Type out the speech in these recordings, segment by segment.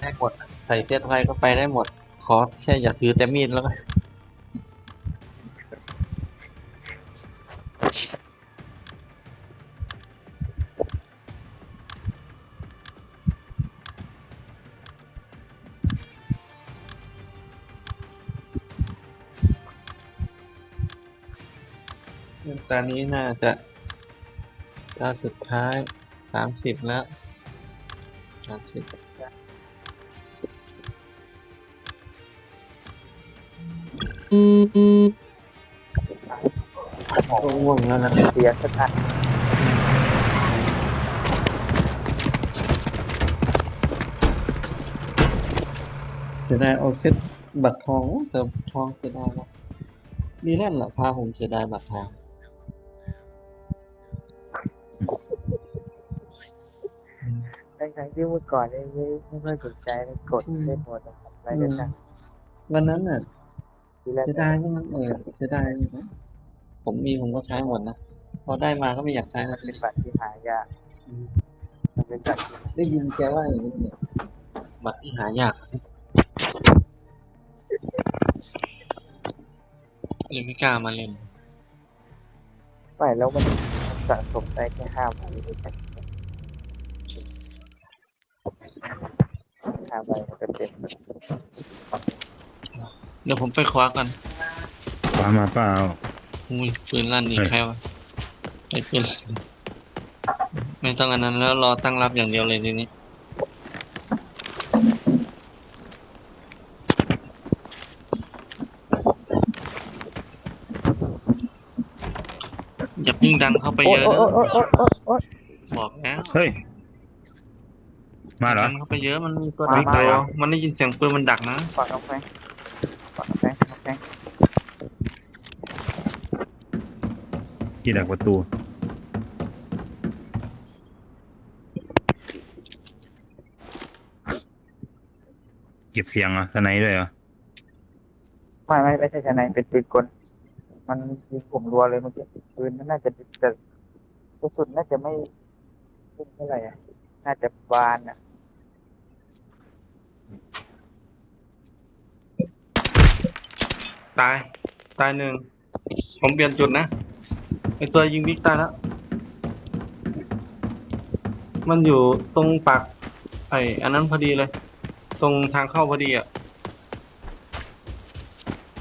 ได้หมดใส่เซตอะไรก็ไปได้หมด ขอแค่อย่าถือแต่มีดแล้วก็ตอนนี้น่าจะตาสุดท้ายสามสิบแล้วสามสิบ ง่วงแล้วนะเสียสักอันเสียดายเอาเซ็ตบัตรทองโอ้แต่ทองเสียดายละนี่แหละแหละพาผมเสียดายบัตรทองทั้งๆที่เมื่อก่อนเนี่ยไม่ไม่ค่อยสนใจเลยกดเล่นหมดนะครับอะไรกันนะวันนั้นน่ะ ทีแรกเสียดายก็มันเออเสียดายอยู่นะผมมีผมก็ใช้หมดนะพอได้มาก็ไม่อยากใช้มันะนเป็นบัตรที่หายากมันเป็นบัตรที่ได้ยินแกว่าอย่างนี้เนี่ยบัตรที่หายากเลยไม่กล้ามาเล่นไม่แล้วมันมันสะสมได้แค่ห้าใบเองห้าใบมันก็เต็มเดี๋ยวผมไปคว้ากันปลามาเปล่า อุ้ยปืนลั่นอีกเฮ้ย ใครวะไอ้ปืนลั่นไม่ต้องอันนั้นแล้วรอตั้งรับอย่างเดียวเลยทีนี้อย่าเพิ่งดันเข้าไปโอ๊เยยอะโอ๊ยนะโอ๊ยโอ๊ยโอ๊ยโอ๊ย บอกแล้วเฮ้ย มาเหรอ ดันเข้าไปเยอะมันมีตัวมาดักมาตัวมันได้ยินเสียงปืนมันดักนะฝากน้องแฟงฝาก น้องแฟงน้องแฟงที่ดักประตู เก็บเสียงเหรอะสไนด์ด้วยเหรอ ไม่ไม่ไม่ใช่ชนายเป็นปืนกล มันยิงผมรัวเลยเมื่อกี้ปืนมันน่าจะจะกระสุนน่าจะไม่ไม่เท่าไหร่อะน่าจะบานอะ ตาย ตายหนึ่ง ผมเปลี่ยนจุดนะ ไอตัวยิงบิ๊กตายแล้ว มันอยู่ตรงปากไออันนั้นพอดีเลย ตรงทางเข้าพอดีอะ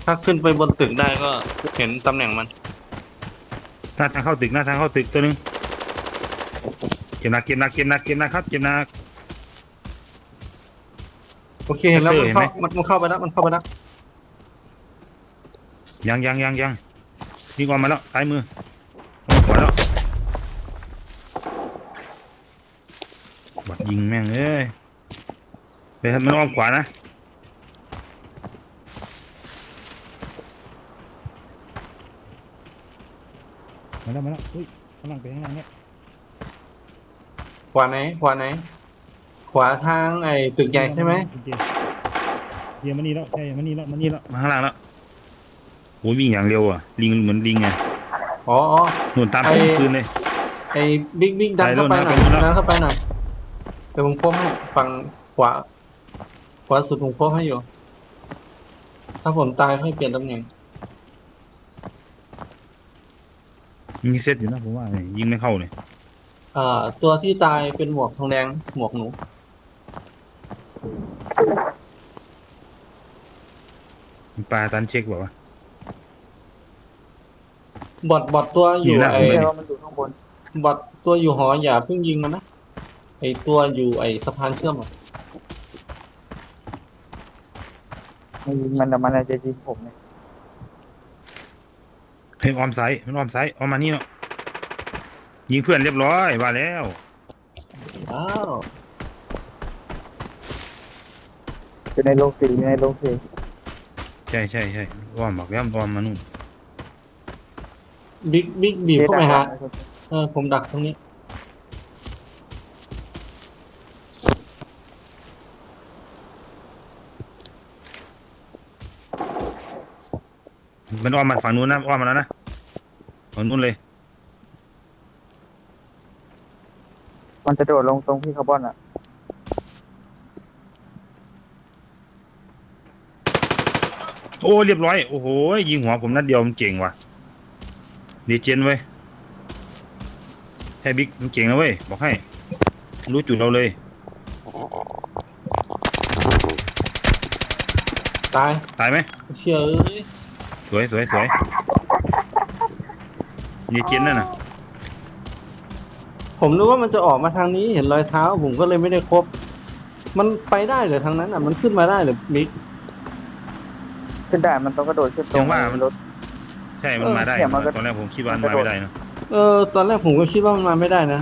ถ้าขึ้นไปบนตึกได้ก็เห็นตำแหน่งมัน หน้าทางเข้าตึกหน้าทางเข้าตึกตัวหนึงเก็บหนักเก็บหนักเก็บหนักเก็บหนักครับเก็บหนัก โอเคเห็นแล้วเอมัอนเข้าเห็นไหมมันมันเข้าไปแล้วมันเข้าไปแล้ว ยังยังยังยังยิงออกมาแล้วซ้ายมือออกขวาแล้วบัดยิงแม่งเอ้ยไปทำมันอ้อมขวานะมาแล้วมาแล้วอุ้ยข้างล่างไปข้างล่างเนี่ยขวาไหนขวาไหน ขวาทางไอตึกใหญ่ใช่ไหมเดี๋ยวมานี่แล้วใช่มานี่แล้วมานี่แล้วมาข้างล่างแล้ว โอ้ยวิ่งอย่างเร็วอะ ลิงเหมือนลิงไงอ๋ออ๋อ หนุนตามเสียงไอ้ ปืนเลย ไอ้บิ๊กบิ๊กดันเข้าไปหน่อยไปนู่นนะไปนู่นนะดันเข้าไปหน่อยเดี๋ยวผมโค้งให้ฝั่งขวาขวาสุดผมโค้งให้อยู่ ถ้าผมตายค่อยเปลี่ยนตำแหน่งยิงเซตอยู่นะผมว่าเนี่ยยิงไม่เข้าเลยอ่า ตัวที่ตายเป็นหมวกทองแดงหมวกหนูปลาตันเช็คบอกว่า บอดบอดตัวอยู่อยู่หน้าไอ้ผมไม่เลยใช่ว่ามันอยู่ข้างบนบอดตัวอยู่หออย่าเพิ่งยิงมันนะไอ้ตัวอยู่ไอ้สะพานเชื่อมอะมันยิงมันแต่มันอาจจะยิงผมเนี่ยเฮ้ยออมไซด์มันออมไซด์ออมมานี่เนาะยิงเพื่อนเรียบร้อยว่าแล้ว อ้าวอยู่ในโรงสีอยู่ในโรงสีใช่ใช่ใช่ออมบอกแล้วออมมานู่น บิ๊กบิ๊กบีบเข้าไปฮะเออผมดักตรงนี้ มันอ้อมมาฝั่งนู้นนะอ้อมมาแล้วนะฝั่งนู้นเลย มันจะโดดลงตรงพี่คาร์บอนอะโอ้เรียบร้อย โอ้โหยิงหัวผมนัดเดียวมันเก่งว่ะ ดีเจนเว้ยแค่บิ๊กมันเก่งนะเว้ย บอกให้ รู้จุดเราเลย ตายตายไหม เชื่อเอ้ยสวยสวยสวยดีเจนนั่นน่ะ ผมนึกว่ามันจะออกมาทางนี้เห็นรอยเท้า ผมก็เลยไม่ได้ครบ มันไปได้เหรือทางนั้นอะ มันขึ้นมาได้เหรือบิ๊กขึ้นได้มันต้องกระโดดขึ้นตรจังงหวะมัน รถ ใช่มันมาได้เนี่ยมันก็ ตอนแรกผมคิดว่ามันมาไม่ได้นะเออตอนแรกผมก็คิดว่ามันมาไม่ได้นะ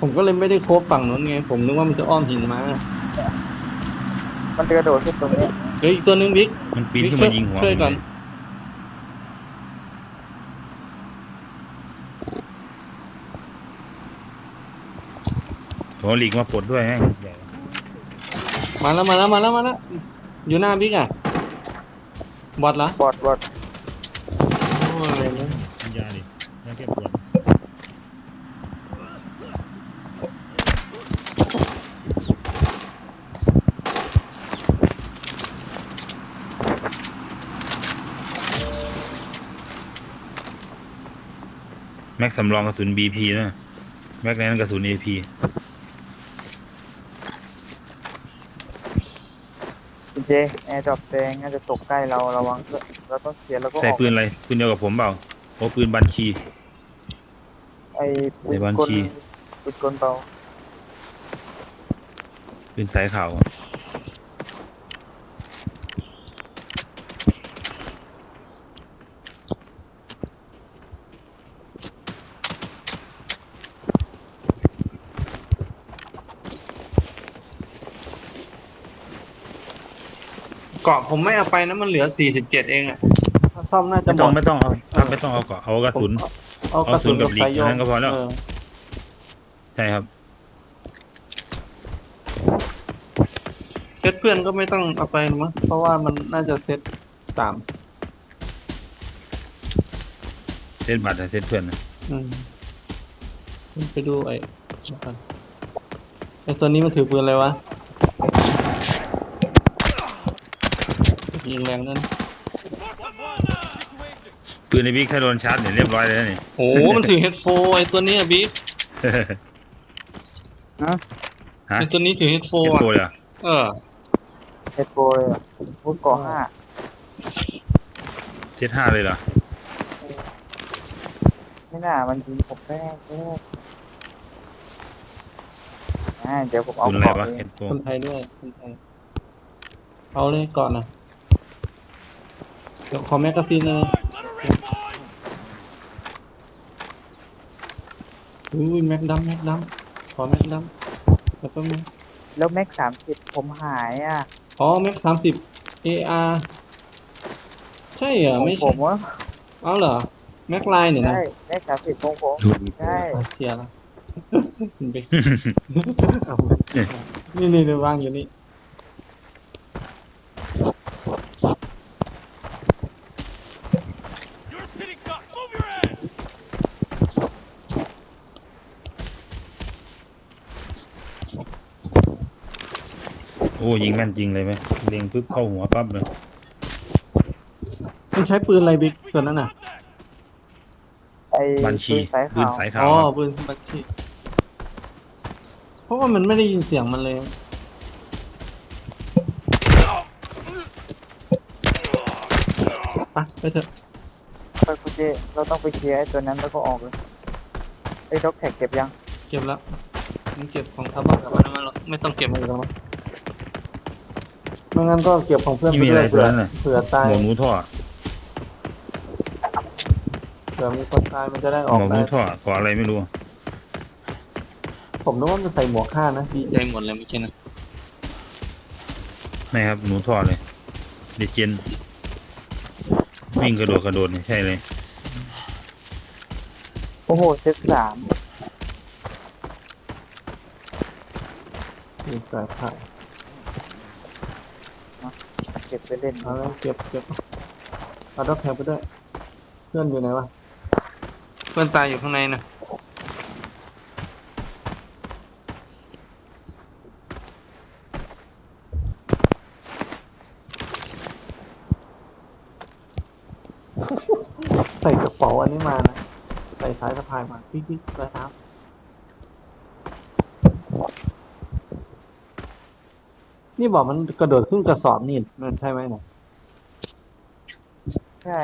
ผมก็เลยไม่ได้ครบฝั่งนู้นไง ผมนึกว่ามันจะอ้อมหินมามันจะกระโดดขึ้นตรงนี้เฮ้ยอีกตัวหนึงบิ๊กมันปีนขึ้นมายิงหัวช่วยผมก่อนเลยโหลีกมาปลดด้วยแม่งใหญ่มาแล้วมาแล้วมาแล้วมาแล้วอยู่หน้าบิ๊กอะบอดเหรอบอดบอด โอ้ย ปัญญาดิยาแก้ปวดแม็กสำรองกระสุน BP นะแม็กนั้นกระสุน AP คุณเจแอร์ดรอปแดงน่าจะตกใกล้เราระวังด้วยเราต้องเคลียร์แล้วก็ใส่ออกปืนอะไรปืนเดียวกับผมเปล่าโอ้ปืนบัญชี ไอ้ปืในนบัญกลชี ปืนกลเบาปืนสายขาว เกาะผมไม่เอาไปนะมันเหลือสี่สิบเจ็ดเองอะถ้าซ่อมน่าจะไม่หมต้องดไม่ต้องเอาครับไม่ต้องเอาเกาะเอากระสุน ผมเอากระสุนเอากระสุนกับหลีกสายโยงนั้นก็พอแล้วเออใช่ครับเซตเพื่อนก็ไม่ต้องเอาไปหรอกมั้งเพราะว่ามันน่าจะเซตสามเซตบัตรแต่เซตเพื่อนนะอืมไปดูไอ้เดี๋ยวก่อนไอ้ตัวนี้มันถือปืนอะไรวะ ยิงแรงนั่นปืนในบิ๊กถ้าโดนชาร์จเนี่ยเรียบร้อยเลยนะนี่ โอ้โหมันถือเฮดโฟไอ้ตัวเนี้ยบิ๊กฮะไอ้ตัวนี้ถือเฮดโฟเก็บอะตัวเลยเหรอเออเฮดโปรเลยอะพูดก่อห้าเซตห้าเลยเหรอไม่น่ามันยิงผมแรกแรกอ่าเดี๋ยวผมเอาปืนอะไรเกาะวะเอเอ็งนโฟคนไทยด้วยคนไทยเอาเลยก่อนนะ เดี๋ยวขอแมกกาซีนเลยอุ้ยแม็กดัมแม็กดัมขอแม็กดัมแล้วก็แม็กแล้วแม็กสามสิบผมหายอะอ๋อแม็กสามสิบ AR ใช่เหรอของไม่ผใช่มวะเอาเหรอแม็กไลน์เนี่ยนะใช่แม็กสามสิบของผมใช่อะเสียละ คุณไปเอานี่นี่นี่วางอยู่นี่ อ้ยิงแม่นจริงเลยไหมเล็งปุ๊บเข้าหัวปั๊บเลยมันใช้ปืนอะไรบิ๊กตัวนั้นน่ะไอ้บัญชีปืนสายปืนขาวสายขาอ๋วอครับปืนบัญชีเพราะว่ามันไม่ได้ยินเสียงมันเลยไปไปเถอะไปคุณเจเราต้องไปเคลียร์ไอ้ตัวนั้นแล้วก็ออกเลยไอ้ด็อกแท็กเก็บยัง เก็บแล้วมันเก็บของทับบ้านกับมันไม่หรอกไม่ต้องเก็บมันแล้ว ไม่งั้นก็เก็บของเพื่อนนี่ไปมีด้อะไรวยตัวเผื่อนั้นน่ะเผื่อตายหมวกหนูท่อเผื่อมีคนตายมันจะได้อหอกมวกหได้นูท่อก่ออะไรไม่รู้ผมนึกว่ามันใส่หมวกห้านะดีใจหมดเลยไม่ใช่นะไม่ครับหนูท่อเลยดีเจนวิ่งกระโดดกระโดดนี่ใช่เลยโอ้โหเซตสามมีสายผ่านเก็บไปเล่นเอาแล้วเก็บเก็บเอาด็อกแท็กไปด้วยเพื่อนอยู่ไหนวะเพื่อนตายอยู่ข้างในนะใส่กระเป๋าอันนี้มานะ ใส่สายสะพายมาพี่พี่รอยเท้า นี่บอกมันกระโดดขึ้นกระสอบนี่มันใช่ไหมเนี่ยใช่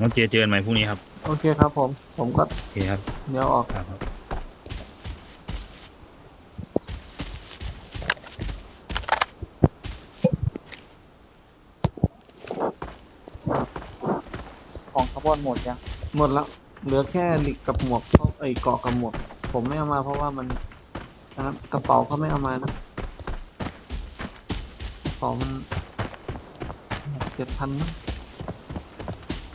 น้องเจเจอกันใหม่พรุ่งนี้ครับโอเคครับผม ผมก็โอเคครับเดี๋ยวออก ครับครับของคาร์บอนหมดยังหมดแล้ว เหลือแค่หลิกกับหมวกเพราะไอ้เกาะกับหมวกผมไม่เอามาเพราะว่ามันอันนั้นกระเป๋าเขาไม่เอามานะกระเป๋ามันเจ็ดพันนะ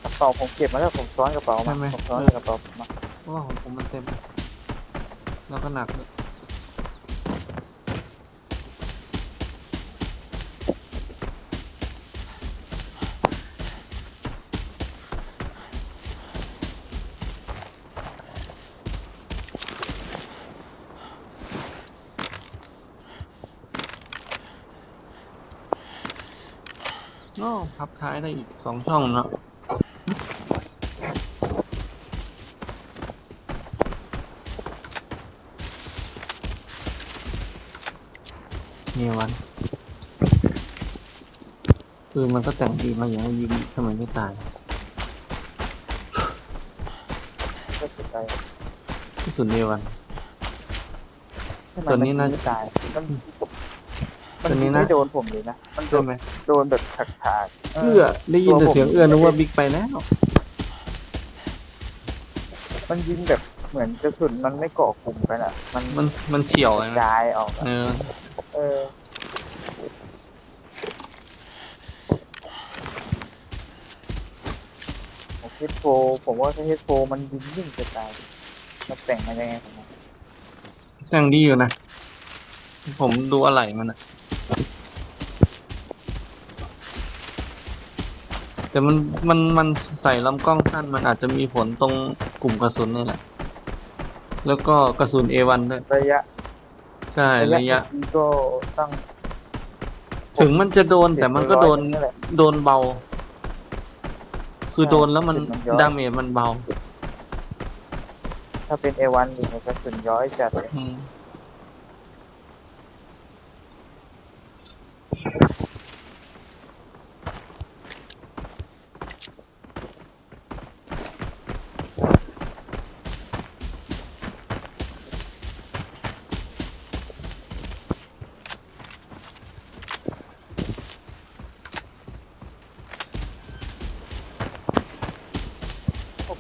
กระเป๋าผมเก็บมาแล้วผมซ้อนกระเป๋าใช่มาไหม ผมซ้อนกระเป๋ามา เพราะว่าของผมมันเต็ม แล้วก็หนักด้วย บท้ายได้อีกสองช่องเนาะเนี่ยวันคือมันก็แต่งดีมาอย่างนี้ยิงทำไมไม่ตายก็สุดใจที่สุดในวันให้มัตัวนี้น่าไม่ตาย มันมันตัวนี้นะ ไม่โดนผมเลยนะ มันโดใช่นไหมโดนแบบขาดขาดๆเอื้อได้ยินแต่เสียงเอื้อนึกว่าบิ๊กไปแล้วมันยิงแบบเหมือนกระสุนมันไม่เกาะกลุ่มกันอะ มันมันมันเฉียวเลยนะย้ายออกอะเออเออ ผมเฮดโฟผมว่าถ้าเฮดโฟมันยิงยิ่งจะตายมันแต่งมายังไงผมว่าแต่งดีอยู่นะ ผมดูอะไรมันอะ แต่มันมันมันใส่ลำกล้องสั้นมันอาจจะมีผลตรงกลุ่มกระสุนนี่แหละ แล้วก็กระสุน A1 ด้วยระยะใช่ระยะ ยิงก็ตั้งถึงมันจะโดนแต่มันก็โดนนั่นแหละโดนเบา คือใช่โดนแล้วมันถึงมันย้อนดาเมจมันเบาถ้าเป็น A1 อยู่ในกระสุนย้อยจัดเลยอืม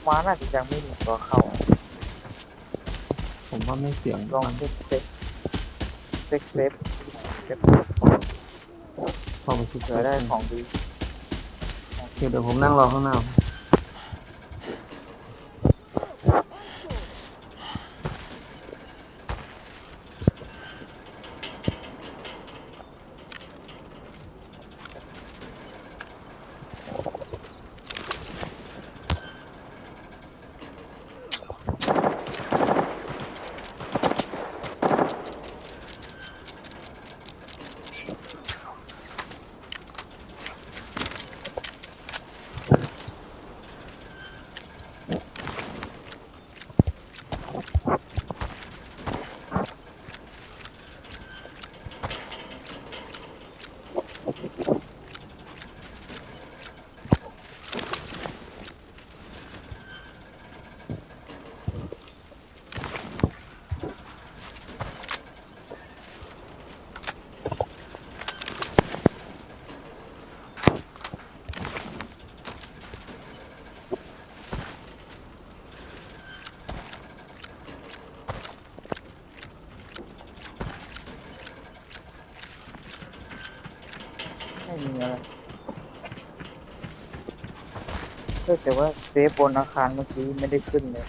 ม้าน่าจะยังไม่มีตัวเข้า ผมว่าไม่เสี่ยงลองเช็คเช็คเช็คเซฟเช็คเข้าไปชุดเผื่อได้ของดีโอเคเดี๋ยวผมนั่งรอข้างหน้า แต่ว่าเซฟบนอาคารเมื่อกี้ไม่ได้ขึ้นเลย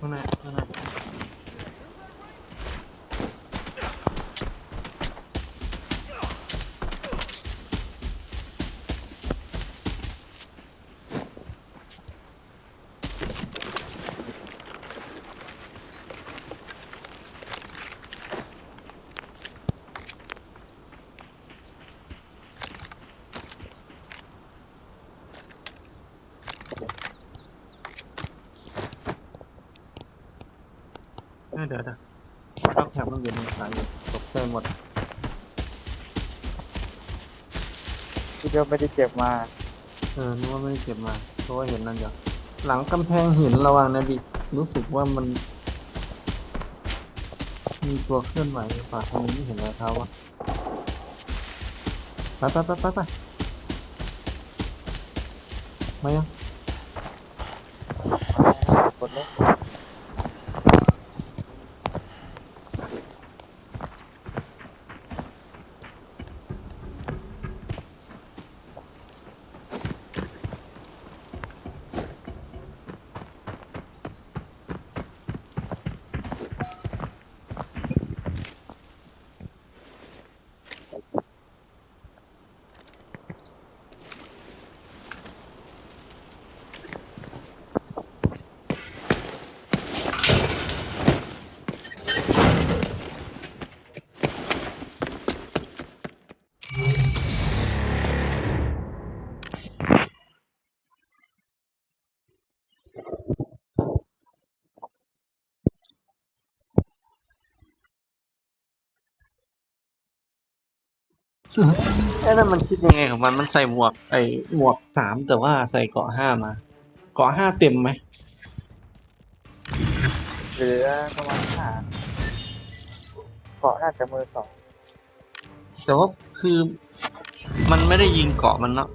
ข้างหน้าข้างหน้า เดี๋ยวเดี๋ยวล็อกแถบมันอยู่ในสายอยู่ตกใจหมดที่เดียวไม่ได้เก็บมา เออนึกว่าไม่ได้เก็บมา เพราะว่าเห็นนั่นเดียวหลังกำแพงหินระวังนะดิรู้สึกว่ามัน มีตัวเคลื่อนไหวอยู่ป่าทางนี้ไม่เห็นรอยเท้าวะไปไปไปไปไปมายัง ไอ้นั่นมันคิดยังไงของมันมันใส่หมวกไอ้หมวกสามแต่ว่าใส่เกราะห้ามา เกราะห้าเต็มไหมเหลือประมาณห้าเกาะน่าจะมือสองแต่ว่าคือ มันไม่ได้ยิงเกราะมันเนาะ